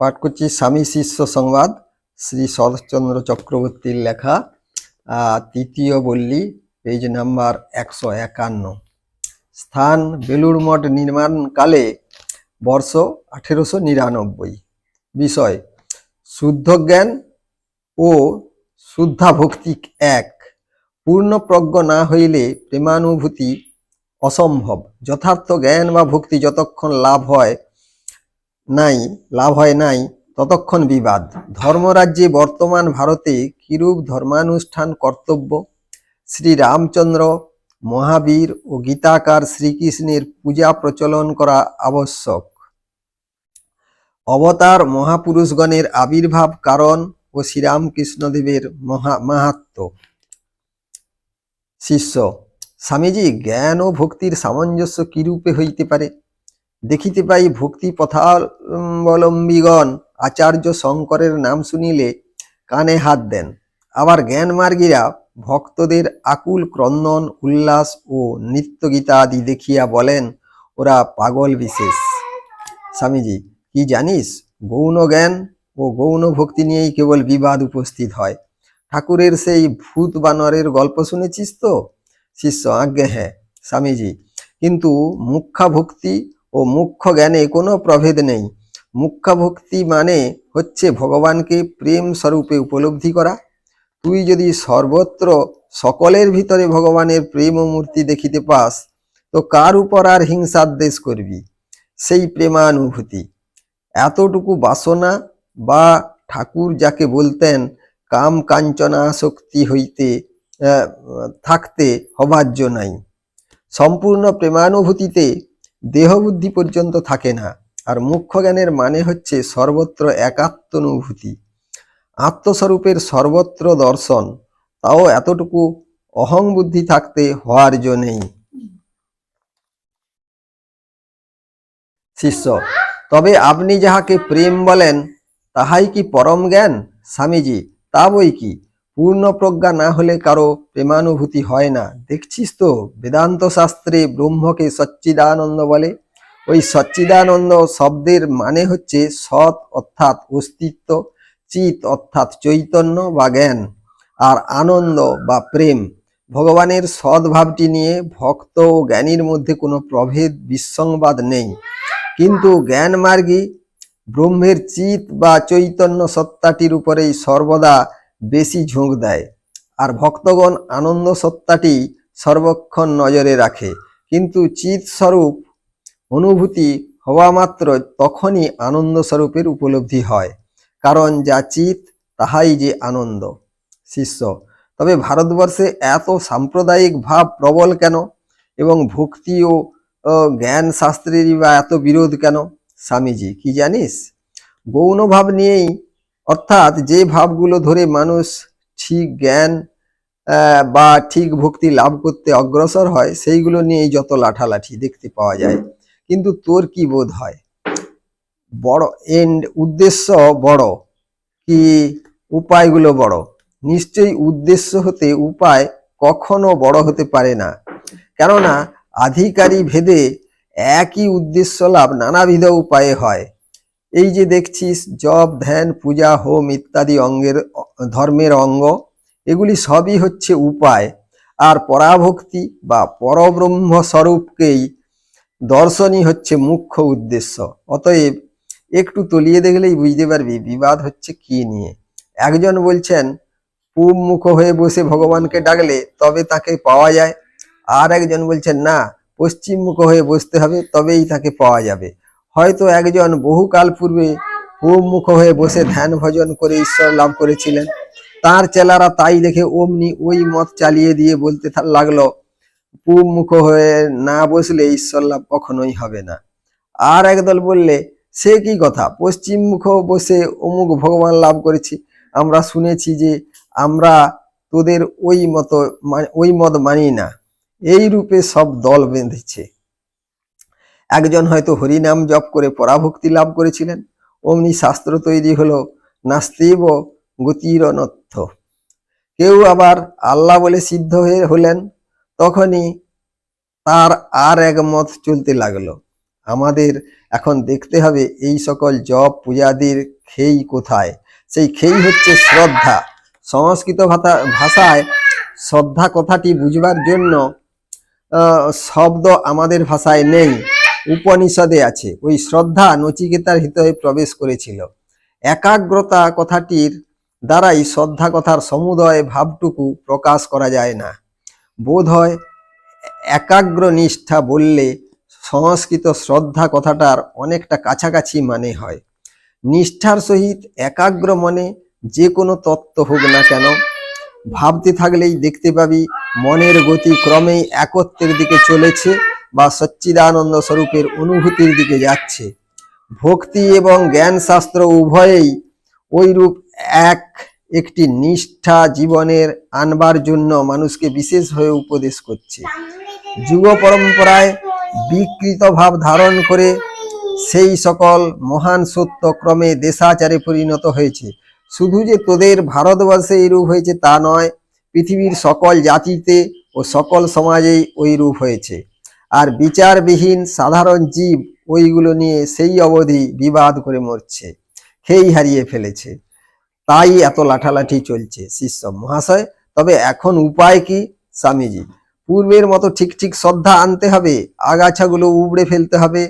পাঠ করছি স্বামী শিষ্য সংবাদ, শ্রী শরৎচন্দ্র চক্রবর্তীর লেখা তৃতীয় বল্লী, পেজ নাম্বার একশো একান্ন। স্থান বেলুড় মঠ নির্মাণকালে বর্ষ আঠেরোশো নিরানব্বই। বিষয়, শুদ্ধ জ্ঞান ও শুদ্ধা ভক্তি এক। পূর্ণপ্রজ্ঞ না হইলে প্রেমানুভূতি অসম্ভব। যথার্থ জ্ঞান বা ভক্তি যতক্ষণ লাভ হয় নাই, লাভ হয় নাই, ততক্ষণ বিবাদ। ধর্মরাজ্যে বর্তমান ভারতে কিরূপ ধর্মানুষ্ঠান কর্তব্য? শ্রী রামচন্দ্র, মহাবীর ও গীতাকার শ্রীকৃষ্ণের পূজা প্রচলন করা আবশ্যক। অবতার মহাপুরুষগণের আবির্ভাব কারণ ও শ্রীরামকৃষ্ণদেবের মহা, মাহাত্ম। শিষ্য, স্বামীজি জ্ঞান ও ভক্তির সামঞ্জস্য কিরূপে হইতে পারে? দেখিতে পাই ভক্তি পথাবলম্বীগণ আচার্য শঙ্করের নাম শুনিলে কানে হাত দেন। আবার জ্ঞানমার্গীরা ভক্তদের আকুল ক্রন্দন, উল্লাস ও নৃত্যগীতা আদি দেখিয়া বলেন, ওরা পাগল বিশেষ। স্বামীজি, কি জানিস? গৌণ জ্ঞান ও গৌণ ভক্তি নিয়েই কেবল বিবাদ উপস্থিত হয়। ঠাকুরের সেই ভূত বানরের গল্প শুনেছিস তো? শিষ্য, আজ্ঞে হ্যাঁ। স্বামীজি, কিন্তু মুখ্যা ভক্তি ও মুখ্য জ্ঞানে কোনো প্রভেদ নেই। মুখ্যা ভক্তি মানে হচ্ছে ভগবানকে প্রেম স্বরূপে উপলব্ধি করা। তুই যদি সর্বত্র সকলের ভিতরে ভগবানের প্রেম ও মূর্তি দেখিতে পাস, তো কার উপর আর হিংসাদ্বেষ করবি? সেই প্রেমানুভূতি। এতটুকু বাসনা বা ঠাকুর যাকে বলতেন, কাম কাঞ্চনা শক্তি হইতে থাকতে হবার্য নাই। সম্পূর্ণ প্রেমানুভূতিতে দেহবুদ্ধি পর্যন্ত থাকে না। আর মুখ্য জ্ঞানের মানে হচ্ছে সর্বত্র একাত্মানুভূতি। আত্মস্বরূপের সর্বত্র দর্শন, তাও এতটুকু অহং বুদ্ধি থাকতে হওয়ার নেই। শিষ্য, তবে আপনি যাহাকে প্রেম বলেন, তাহাই কি পরম জ্ঞান? স্বামীজি, তা বই কি? পূর্ণ প্রজ্ঞা না হলে কারও প্রেমানুভূতি হয় না। দেখছিস তো, বেদান্ত শাস্ত্রে ব্রহ্মকে সচ্চিদানন্দ বলে। ওই সচ্চিদানন্দ শব্দের মানে হচ্ছে সৎ অর্থাৎ অস্তিত্ব, চিত অর্থাৎ চৈতন্য বা জ্ঞান আর আনন্দ বা প্রেম। ভগবানের সদ্ভাবটি নিয়ে ভক্ত ও জ্ঞানীর মধ্যে কোনো প্রভেদ, বিসংবাদ নেই। কিন্তু জ্ঞান মার্গী ব্রহ্মের চিত বা চৈতন্য সত্তাটির উপরেই সর্বদা বেশি ঝোঁক দেয়। আর ভক্তগণ আনন্দ সত্তাটি সর্বক্ষণ নজরে রাখে। কিন্তু চিত স্বরূপ অনুভূতি হওয়া মাত্র তখনই আনন্দ স্বরূপের উপলব্ধি হয়। কারণ যা চিত তাহাই যে আনন্দ। শিষ্য, তবে ভারতবর্ষে এত সাম্প্রদায়িক ভাব প্রবল কেন? এবং ভক্তি ও জ্ঞান শাস্ত্রেরই বা এত বিরোধ কেন? স্বামীজি, কি জানিস? গৌণ ভাব নিয়েই অর্থাৎ যে ভাবগুলো ধরে মানুষ ঠিক জ্ঞান বা ঠিক ভক্তি লাভ করতে অগ্রসর হয়, সেইগুলো নিয়েই যত লাঠালাঠি দেখতে পাওয়া যায়। কিন্তু তোর কি বোধ হয়? বড় এন্ড উদ্দেশ্য বড় কি উপায়গুলো বড়? নিশ্চয়ই উদ্দেশ্য হতে উপায় কখনো বড় হতে পারে না। কেননা, আধিকারী ভেদে একই উদ্দেশ্য লাভ নানাবিধ উপায়ে হয়। এই যে দেখছিস, জপ, ধ্যান, পূজা, হোম ইত্যাদি অঙ্গের, ধর্মের অঙ্গ, এগুলি সবই হচ্ছে উপায়। আর পরাভক্তি বা পরব্রহ্ম স্বরূপকেই দর্শনই হচ্ছে মুখ্য উদ্দেশ্য। অতএব একটু তলিয়ে দেখলেই বুঝতে পারবি বিবাদ হচ্ছে কি নিয়ে। একজন বলছেন, পূব মুখ হয়ে বসে ভগবানকে ডাকলে তবে তাকে পাওয়া যায়। আর একজন বলছেন, না, পশ্চিম মুখ হয়ে বসতে হবে তবেই তাকে পাওয়া যাবে। হয়তো একজন বহুকাল পূর্বে মুখ হয়ে বসে ধ্যান ভজন করে ঈশ্বর লাভ করেছিলেন। তার চেলারা তাই দেখে অমনি ওই মত চালিয়ে দিয়ে বলতে লাগল মুখ হয়ে না বসলে ঈশ্বর লাভ কখনোই হবে না। আর একদল বললে, সে কি কথা? পশ্চিম মুখ বসে অমুক ভগবান লাভ করেছি। আমরা শুনেছি যে আমরা তোদের ওই মতো ওই মত মানি না। এই রূপে সব দল বেঁধেছে। একজন হয়তো হরিনাম জপ করে পরাভক্তি লাভ করেছিলেন। অমনি শাস্ত্র তৈরি হলো, নাস্তিব গতির অনর্থ কেউ আবার আল্লাহ বলে সিদ্ধ হয়ে হলেন, তখনই তার আর এক মত চলতে লাগল। আমাদের এখন দেখতে হবে এই সকল জপ পূজাদির খেই কোথায়। সেই খেই হচ্ছে শ্রদ্ধা। সংস্কৃত ভাষা ভাষায় শ্রদ্ধা কথাটি বুঝবার জন্য শব্দ আমাদের ভাষায় নেই। উপনিষদে আছে। ওই শ্রদ্ধা নচিকেতার হৃদয়ে প্রবেশ করেছিল। একাগ্রতা কথাটির দ্বারাই শ্রদ্ধা কথার সমুদয় ভাবটুকু প্রকাশ করা যায় না। বোধ হয় একাগ্র নিষ্ঠা বললে সংস্কৃত শ্রদ্ধা কথাটার অনেকটা কাছাকাছি মানে হয়। নিষ্ঠার সহিত একাগ্র মনে যে কোনো তত্ত্ব হোক না কেন, ভাবতে থাকলেই দেখতে পাবি মনের গতি ক্রমেই একত্রের দিকে চলেছে। বা সচ্চিদানন্দ স্বরূপের অনুভূতির দিকে যাচ্ছে। ভক্তি এবং জ্ঞান শাস্ত্র উভয়েই ওইরূপ এক একটি নিষ্ঠা জীবনের আনবার জন্য মানুষকে বিশেষভাবে উপদেশ করছে। যুগ পরম্পরায় বিকৃত ভাব ধারণ করে সেই সকল মহান সত্য ক্রমে দেশাচারে পরিণত হয়েছে। শুধু যে তোদের ভারতবর্ষে এইরূপ হয়েছে তা নয়, পৃথিবীর সকল জাতিতে ও সকল সমাজেই ওই রূপ হয়েছে। আর বিচারবিহীন সাধারণ জীব ওইগুলো নিয়ে সেই অবধি বিবাদ করে মরছে। খেই হারিয়ে ফেলেছে। তাই এত লাঠালাঠি চলছে শিষ্য মহাশয়। তবে এখন উপায় কি, স্বামীজি? পূর্বের মতো ঠিক ঠিক শ্রদ্ধা আনতে হবে, আগাছাগুলো উবড়ে ফেলতে হবে।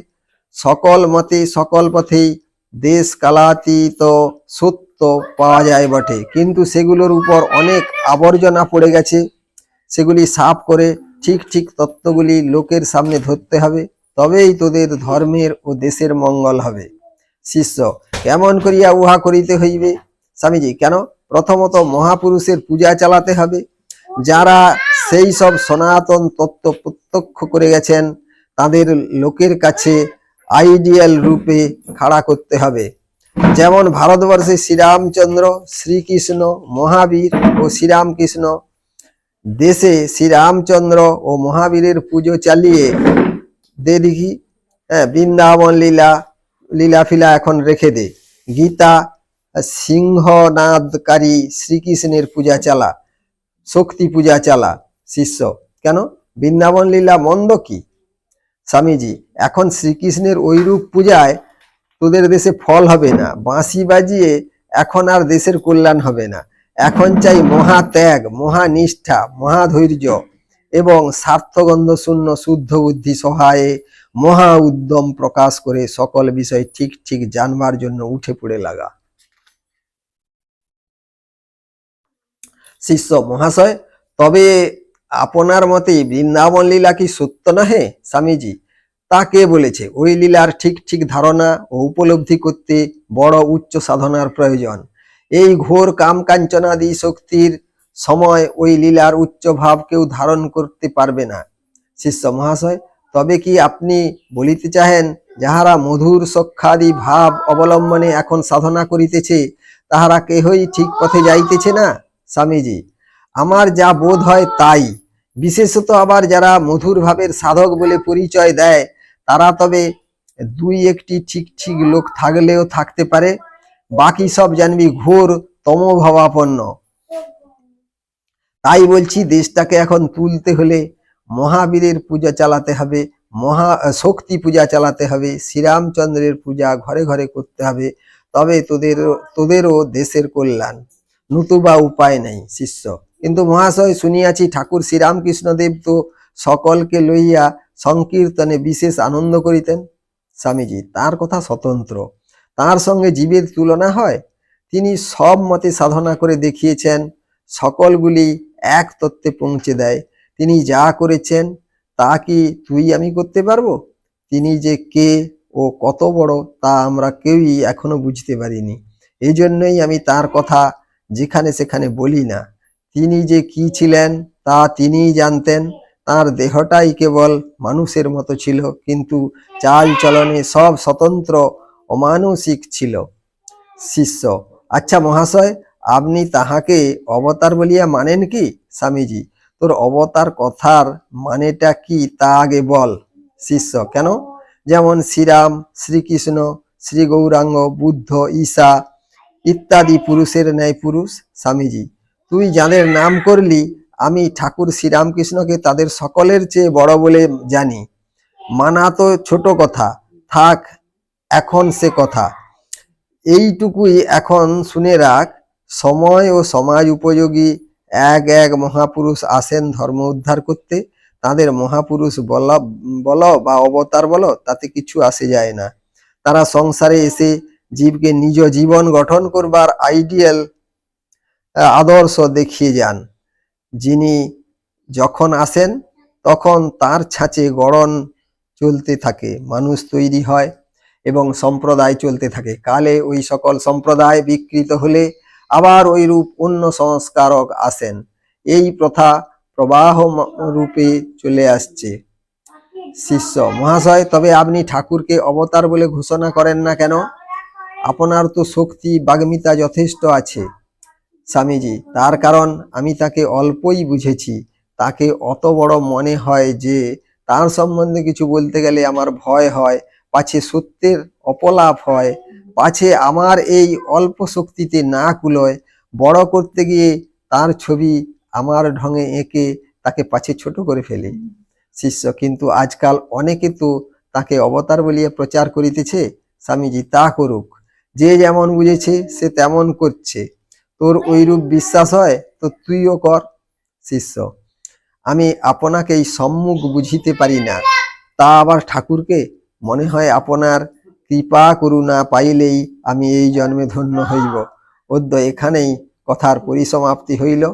সকল মতে সকল পথেই দেশ কালাতীত সত্য পাওয়া যায় বটে। কিন্তু সেগুলোর উপর অনেক আবর্জনা পড়ে গেছে। সেগুলি সাফ করে ঠিক ঠিক তত্ত্বগুলি লোকের সামনে ধরতে হবে, তবেই তোদের ধর্মের ও দেশের মঙ্গল হবে। শিষ্য, কেমন করিয়া উহা করিতে হইবে? স্বামীজি, কেন? প্রথমত মহাপুরুষের পূজা চালাতে হবে। যারা সেই সব সনাতন তত্ত্ব প্রত্যক্ষ করে গেছেন, তাদের লোকের কাছে আইডিয়াল রূপে খাড়া করতে হবে। যেমন ভারতবর্ষে শ্রীরামচন্দ্র, শ্রীকৃষ্ণ, মহাবীর ও শ্রীরামকৃষ্ণ দেশে শ্রীরামচন্দ্র ও মহাবীরের পুজো চালিয়ে দে দেখি হ্যাঁ বৃন্দাবন লীলা লীলা ফিলা এখন রেখে দে। গীতা, সিংহনাদকারী শ্রীকৃষ্ণের পূজা চালা, শক্তি পূজা চালা, শিষ্য। কেন? বৃন্দাবন লীলা মন্দ কি? স্বামীজি, এখন শ্রীকৃষ্ণের ওইরূপ পূজায় তোদের দেশে ফল হবে না, বাঁশি বাজিয়ে এখন আর দেশের কল্যাণ হবে না। এখন চাই মহা ত্যাগ, মহা নিষ্ঠা, মহা ধৈর্য এবং স্বার্থগন্ধ শূন্য শুদ্ধ বুদ্ধি সহায়ে মহা উদ্যম প্রকাশ করে সকল বিষয় ঠিক ঠিক জানবার জন্য উঠে পড়ে লাগা। শিষ্য মহাশয়, তবে আপনার মতে বৃন্দাবন লীলা কি সত্য নহে স্বামীজি? তা কে বলেছে? ওই লীলার ঠিক ঠিক ধারণা ও উপলব্ধি করতে বড় উচ্চ সাধনার প্রয়োজন। এই ঘোর কাম কাঞ্চনাদি শক্তির সময় ওই লীলার উচ্চ ভাব কেউ ধারণ করতে পারবে না। শিষ্য মহাশয়, তবে কি আপনি বলিতে চাহেন, যাহারা মধুর সক্ষাদি ভাব অবলম্বনে এখন সাধনা করিতেছে, তাহারা কেহই ঠিক পথে যাইতেছে না? স্বামীজি, আমার যা বোধ হয় তাই। বিশেষত আবার যারা মধুর ভাবের সাধক বলে পরিচয় দেয়, তারা তবে দুই একটি ঠিক ঠিক লোক থাকলেও থাকতে পারে। বাকি সব জানবি ঘোর তমভাবাপন্ন। তাই বলছি দেশটাকে এখন তুলতে হলে মহাবীরের পূজা চালাতে হবে, মহা শক্তি পূজা চালাতে হবে, শ্রীরামচন্দ্রের পূজা ঘরে ঘরে করতে হবে, তবে তোদের, তোদেরও দেশের কল্যাণ। নতুবা উপায় নেই, শিষ্য। কিন্তু মহাশয় শুনিয়াছি ঠাকুর শ্রীরামকৃষ্ণদেব তো সকলকে লইয়া সংকীর্তনে বিশেষ আনন্দ করিতেন। স্বামীজি, তার কথা স্বতন্ত্র। তার সঙ্গে জীবের তুলনা হয়। তিনি সব মতে সাধনা করে দেখিয়েছেন, সকলগুলি এক তত্ত্বে পৌঁছে দেয়। তিনি যা করেছেন, তা কি তুই আমি করতে পারব? তিনি যে কে ও কত বড়, তা আমরা কেউই এখনও বুঝতে পারিনি। এই জন্যই আমি তার কথা যেখানে সেখানে বলি না। তিনি যে কি ছিলেন, তা তিনিই জানতেন। তার দেহটাই কেবল মানুষের মতো ছিল, কিন্তু চাল চলনে সব স্বতন্ত্র অমানসিক ছিল। শিষ্য আচ্ছা মহাশয়, আপনি তাহাকে অবতার বলিয়া মানেন কি, স্বামীজি? তোর অবতার কথার মানেটা কি, তা আগে বল। শিষ্য, কেন? যেমন শ্রীরাম, শ্রীকৃষ্ণ শ্রী গৌরাঙ্গ বুদ্ধ, ঈশা ইত্যাদি পুরুষের ন্যায় পুরুষ, স্বামীজি। তুই যাদের নাম করলি, আমি ঠাকুর শ্রীরামকৃষ্ণকে তাদের সকলের চেয়ে বড় বলে জানি। মানা তো ছোট কথা। থাক এখন সে কথা। এইটুকুই এখন শুনে রাখ, সময় ও সমাজ উপযোগী, এক এক মহাপুরুষ আসেন ধর্ম উদ্ধার করতে। তাদের মহাপুরুষ বলা, বলো বা অবতার বলো, তাতে কিছু আসে যায় না। তারা সংসারে এসে জীবকে নিজ জীবন গঠন করবার আইডিয়াল আদর্শ দেখিয়ে যান। যিনি যখন আসেন, তখন তার ছাঁচে গড়ন চলতে থাকে। মানুষ তৈরি হয় এবং সম্প্রদায় চলতে থাকে। কালে ওই সকল সম্প্রদায় বিকৃত হলে আবার ওই রূপ অন্য সংস্কারক আসেন। এই প্রথা প্রবাহ রূপে চলে আসছে। শিষ্য, মহাশয়, তবে আপনি ঠাকুরকে অবতার বলে ঘোষণা করেন না কেন? আপনার তো শক্তি বাগ্মিতা যথেষ্ট আছে। স্বামীজি, তার কারণ আমি তাকে অল্পই বুঝেছি। তাকে অত বড় মনে হয় যে, তার সম্বন্ধে কিছু বলতে গেলে আমার ভয় হয়। পাছে সত্যের অপলাপ হয়, পাছে আমার এই অল্প শক্তিতে না কুলোয়, বড় করতে গিয়ে তার ছবি আমার ঢঙে এঁকে তাকে পাছে ছোট করে ফেলে। শিষ্য, কিন্তু আজকাল অনেকে তো তাকে অবতার বলিয়া প্রচার করিতেছে, স্বামীজি তা করুক। যে যেমন বুঝেছে, সে তেমন করছে। তোর ওইরূপ বিশ্বাস হয়, তো তুইও কর। শিষ্য, আমি আপনাকে এই সম্মুখ বুঝিতে পারি না। তা আবার ঠাকুরকে মনে হয় আপনার কৃপা করুণা পাইলেই আমি এই জন্মে ধন্য হইব। অদ্য এখানেই কথার পরিসমাপ্তি হইল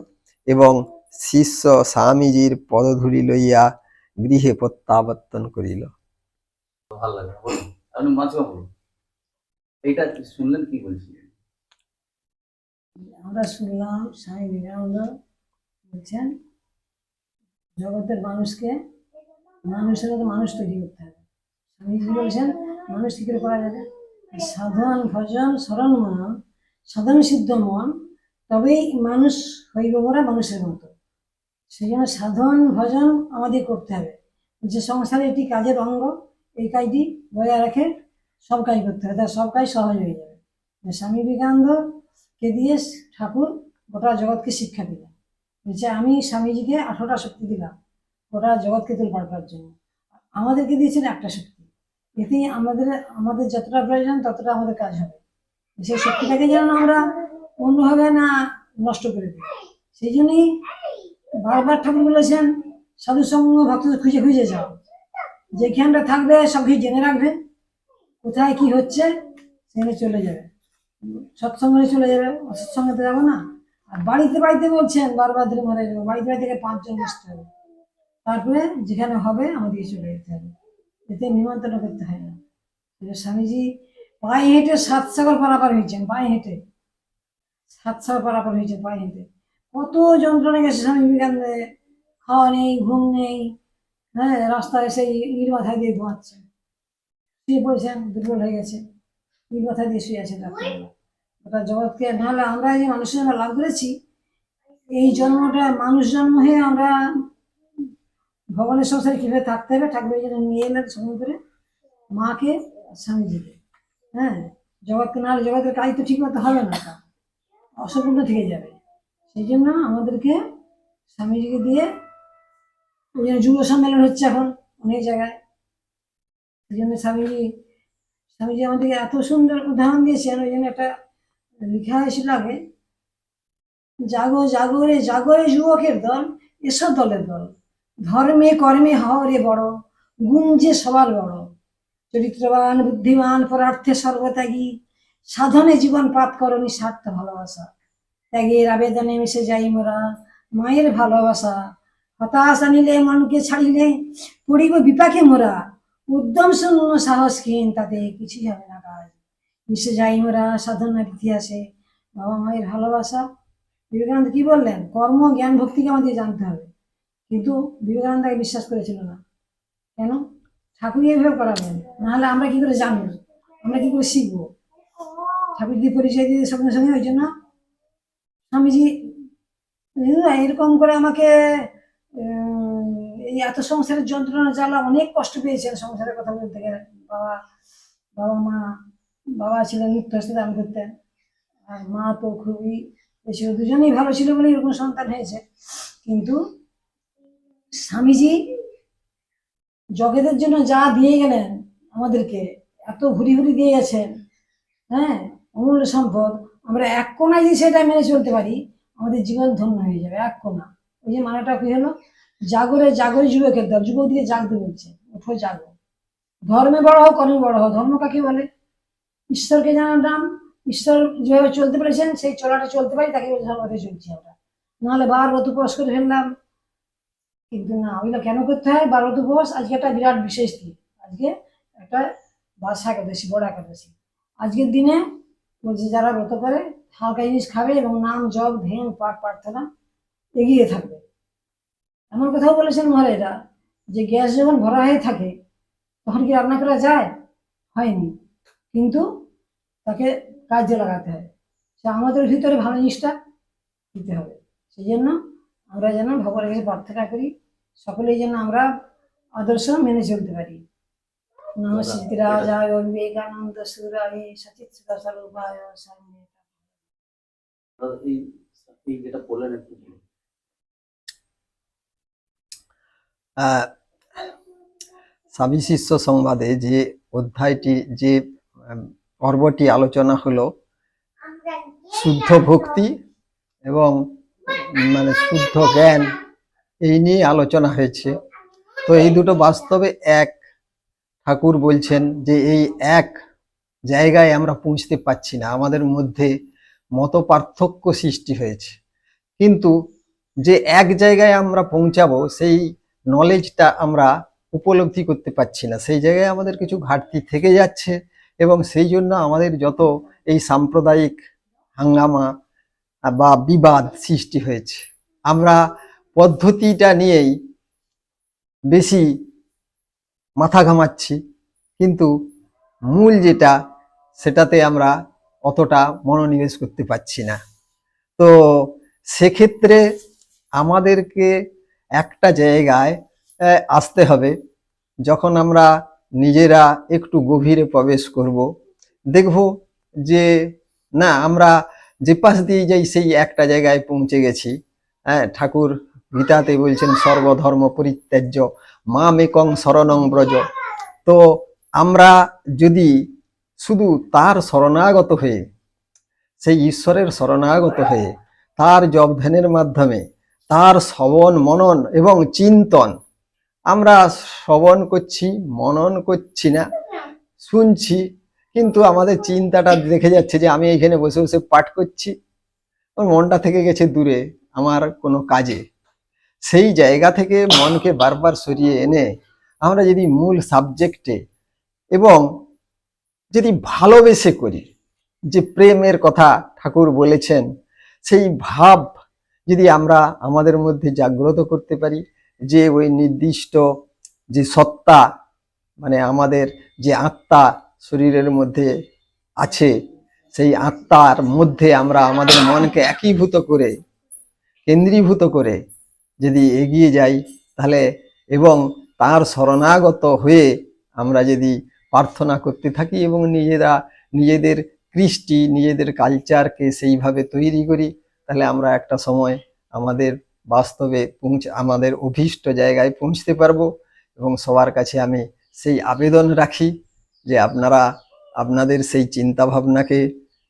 এবং শিষ্য স্বামীজির পদধূলি লইয়া গৃহে প্রত্যাবর্তন করিল। ভালো লাগে আপনি মাঝখানে বলুন। এইটা শুনলেন কি বলছিলেন? আমরা শুনলাম স্বামী বিবেকানন্দ বলছেন জগতের মানুষকে মানুষের মতো মানুষ তৈরি করতে হবে। স্বামীজি বলছেন? মানুষ কি করে যাবে? সাধন, ভজন, স্মরণ মন, সাধন সিদ্ধ মন, তবেই মানুষ হইব মোরা মানুষের মতো। সেই জন্য সাধন, ভজন আমাদের করতে হবে। যে সংসারে একটি কাজের অঙ্গ, এই কাজটি বজায় রাখে সব কাজ করতে হবে। তার সব কাজ সহজ হয়ে যাবে। স্বামী বিবেকানন্দ কে দিয়ে ঠাকুর গোটা জগৎকে শিক্ষা দিলেন। বলছে, আমি স্বামীজিকে আঠারোটা শক্তি দিলাম গোটা জগৎকে করার জন্য। আমাদেরকে দিয়েছেন একটা শক্তি। এতেই আমাদের আমাদের যতটা প্রয়োজন, ততটা আমাদের কাজ হবে। সেই শক্তিটাকে যেন আমরা অন্যভাবে না নষ্ট করে দিই। সেই জন্যই বারবার ঠাকুর বলেছেন, সাধু সঙ্গ ভক্ত খুঁজে খুঁজে যাও। যেখানটা থাকবে সব কিছু জেনে রাখবে। কোথায় কি হচ্ছে সেখানে চলে যাবে। সৎসঙ্গে চলে যাবে, অসৎসঙ্গে তো যাব না। আর বাড়িতে বাড়িতে বলছেন, বারবার ধরে মারা যাবে। বাড়িতে বাড়ি থেকে পাঁচজন বসতে হবে। তারপরে যেখানে হবে, আমাদেরকে চলে যেতে হবে। এতে নিমন্ত্রণ করতে হয় না। স্বামীজি পায়ে হেঁটে সাত সাগর পারাপার হয়েছেন, পায়ে হেঁটে। সাত সাগর পারাপার হয়েছেন পায়ে হেঁটে। কত যন্ত্রণা গেছে স্বামী বিবেকানন্দে খাওয়া নেই, ঘুম নেই। হ্যাঁ রাস্তায় সেই ইট মাথায় দিয়ে ঘুমাচ্ছে শুয়ে পড়েছেন দুর্বল হয়ে গেছে। ইট মাথায় দিয়ে শুয়ে রাত্রিবেলা ওটা জগৎকে নাহলে আমরা যে মানুষের লাভ করেছি, এই জন্মটা মানুষ জন্ম হয়ে আমরা ভগবানের সংসারে কীভাবে থাকতে হবে ঠাকুরের জন্য নিয়ে এলেন সময় করে মাকে স্বামীজিকে হ্যাঁ জগৎকে নাহলে জগতের কাজ তো ঠিক মতো হবে না। তা অসম্পূর্ণ থেকে যাবে। সেই জন্য আমাদেরকে স্বামীজিকে দিয়ে ওই জন্য যুব সম্মেলন হচ্ছে এখন অনেক জায়গায়। সেই জন্য স্বামীজি স্বামীজি আমাদেরকে এত সুন্দর উদাহরণ দিয়েছেন, ওই জন্য একটা লেখা হয়েছিল আগে, জাগো জাগরে জাগরে যুবকের দল এসব দলের দল। ধর্মে কর্মে হও রে বড় গুণ যে সবার বড়। চরিত্রবান, বুদ্ধিমান, পরার্থে সর্বত্যাগী, সাধনে জীবন পাত করো নিঃস্বার্থ ভালোবাসা। ত্যাগের আবেদনে মিশে যাই মোরা, মায়ের ভালোবাসা। হতাশ আনিলে মনকে ছাড়িলে পড়িব বিপাকে মোরা। উদ্যম শূন্য সাহসহীন, তাতে কিছুই হবে না কাজ। মিশে যাই মোরা সাধনার ইতিহাসে। বাবা মায়ের ভালোবাসা। বিবেকানন্দ কি বললেন? কর্ম, জ্ঞান, ভক্তিকে আমাদের জানতে হবে। কিন্তু বিবেকানন্দ বিশ্বাস করেছিল না। কেন? ঠাকুর এইভাবে করাবেন নাহলে আমরা কি করে জানব? আমরা কি করে শিখব? ঠাকুর দিয়ে পরিচয় দিয়ে সঙ্গে সঙ্গে ওই জন্য স্বামীজি "দাদা, এরকম করে আমাকে এই এত সংসারের যন্ত্রণা জ্বালা অনেক কষ্ট পেয়েছেন সংসারের কথা বলতে গেলে। বাবা বাবা মা বাবা ছিলেন মুক্ত হস্তে দান করতেন। আর মা তো খুবই ছিল দুজনেই ভালো ছিল বলে এরকম সন্তান হয়েছে। কিন্তু স্বামীজি জগতের জন্য যা দিয়ে গেলেন, আমাদেরকে এত ঘুরি ঘুরি দিয়ে গেছেন। হ্যাঁ অমূল্য সম্পদ। আমরা এক কোনায় যদি সেটা মেনে চলতে পারি, আমাদের জীবন ধন্য হয়ে যাবে, এক কোনা ওই যে মানাটা কি হলো? জাগরে জাগরে যুবকের দল যুবক দিকে জাগতে বলছে, ওঠো জাগো। ধর্মে বড় হোক, কর্মে বড় হোক, ধর্ম কাকে বলে? ঈশ্বরকে জানার নাম ঈশ্বর যেভাবে চলতে পেরেছেন, সেই চলাটা চলতে পারি, তাকে ধর্মতে চলছি আমরা। নাহলে বার রত উপবাস করে ফেললাম। কিন্তু না ওইগুলো কেন করতে হয়? বার উপবাস আজকে একটা বিরাট বিশেষ দিন। আজকে একটা বাসা একাদশী, বড় একাদশী। আজকের দিনে বলছে, যারা ব্রত করে, হালকা জিনিস খাবে এবং নাম, জপ, ধ্যান, পাঠ, প্রার্থনা এগিয়ে থাকবে। এমন কথাও বলেছেন মহারাজরা, যে গ্যাস যখন ভরা হয়ে থাকে, তখন কি রান্না করা যায়? হয়নি। কিন্তু তাকে কাজে লাগাতে হয়। সে আমাদের ভিতরে ভালো জিনিসটা দিতে হবে। সেই জন্য আমরা যেন ভগবানের কাছে প্রার্থনা করি সকলেই যেন আমরা আদর্শ মেনে চলতে পারি। নমস্তে রাজায় বিবেকানন্দ। সুরায় সচিত স্বরূপায় সাম্যে এই যেটা বললেন একটু আহ, স্বামী শিষ্য সংবাদে যে অধ্যায়টি যে পর্বটি আলোচনা হলো শুদ্ধ ভক্তি এবং মানে শুদ্ধ জ্ঞান এই নিয়ে আলোচনা হয়েছে। তো এই দুটো বাস্তবে এক। ঠাকুর বলছেন যে এই এক জায়গায় আমরা পৌঁছতে পারছি না। আমাদের মধ্যে মত পার্থক্য সৃষ্টি হয়েছে। কিন্তু যে এক জায়গায় আমরা পৌঁছাবো, সেই নলেজটা আমরা উপলব্ধি করতে পারছি না। সেই জায়গায় আমাদের কিছু ঘাটতি থেকে যাচ্ছে এবং সেই জন্য আমাদের যত এই সাম্প্রদায়িক হাঙ্গামা বা বিবাদ সৃষ্টি হয়েছে। আমরা পদ্ধতিটা নিয়েই বেশি মাথা ঘামাচ্ছি। কিন্তু মূল যেটা, সেটাতে আমরা অতটা মনোনিবেশ করতে পারছি না। তো সেক্ষেত্রে আমাদেরকে একটা জায়গায় আসতে হবে। যখন আমরা নিজেরা একটু গভীরে প্রবেশ করব, দেখব যে, না, আমরা যে পাশ দিয়ে যাই, সেই একটা জায়গায় পৌঁছে গেছি। হ্যাঁ ঠাকুর গীতাতে বলছেন, সর্বধর্ম পরিত্যাজ্য মা মেকং শরণং ব্রজ। তো আমরা যদি শুধু তার শরণাগত হয়ে, সেই ঈশ্বরের শরণাগত হয়ে, তার জপ ধ্যানের মাধ্যমে, তার শ্রবণ, মনন এবং চিন্তন, আমরা শ্রবণ করছি, মনন করছি না, শুনছি, কিন্তু আমাদের চিন্তাটা দেখে যাচ্ছে যে আমি এখানে বসে বসে পাঠ করছি। আমার মনটা থেকে গেছে দূরে, আমার কোনো কাজে। সেই জায়গা থেকে মনকে বারবার সরিয়ে এনে আমরা যদি মূল সাবজেক্টে এবং যদি ভালোবেসে করি, যে প্রেমের কথা ঠাকুর বলেছেন, সেই ভাব যদি আমরা আমাদের মধ্যে জাগ্রত করতে পারি, যে ওই নির্দিষ্ট যে সত্তা মানে আমাদের যে আত্মা শরীরের মধ্যে আছে, সেই আত্মার মধ্যে আমরা আমাদের মনকে একীভূত করে, কেন্দ্রীভূত করে যদি এগিয়ে যাই তাহলে এবং তার শরণাগত হয়ে আমরা যদি প্রার্থনা করতে থাকি এবং নিজেরা নিজেদের কৃষ্টি, নিজেদের কালচারকে সেইভাবে তৈরি করি, তাহলে আমরা একটা সময় আমাদের বাস্তবে পৌঁছ, আমাদের অভীষ্ট জায়গায় পৌঁছতে পারব এবং সবার কাছে আমি সেই আবেদন রাখি যে আপনারা, আপনাদের সেই চিন্তা ভাবনাকে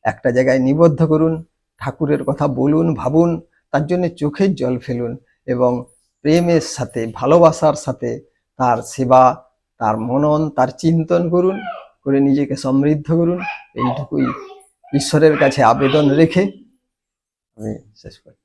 একটা জায়গায় নিবদ্ধ করুন, ঠাকুরের কথা বলুন, ভাবুন, তার জন্য চোখের জল ফেলুন। এবং প্রেমের সাথে, ভালোবাসার সাথে তার সেবা, তার মনন, তার চিন্তন করুন, করে নিজেকে সমৃদ্ধ করুন। এইটুকুই ঈশ্বরের কাছে আবেদন রেখে আমি শেষ করি।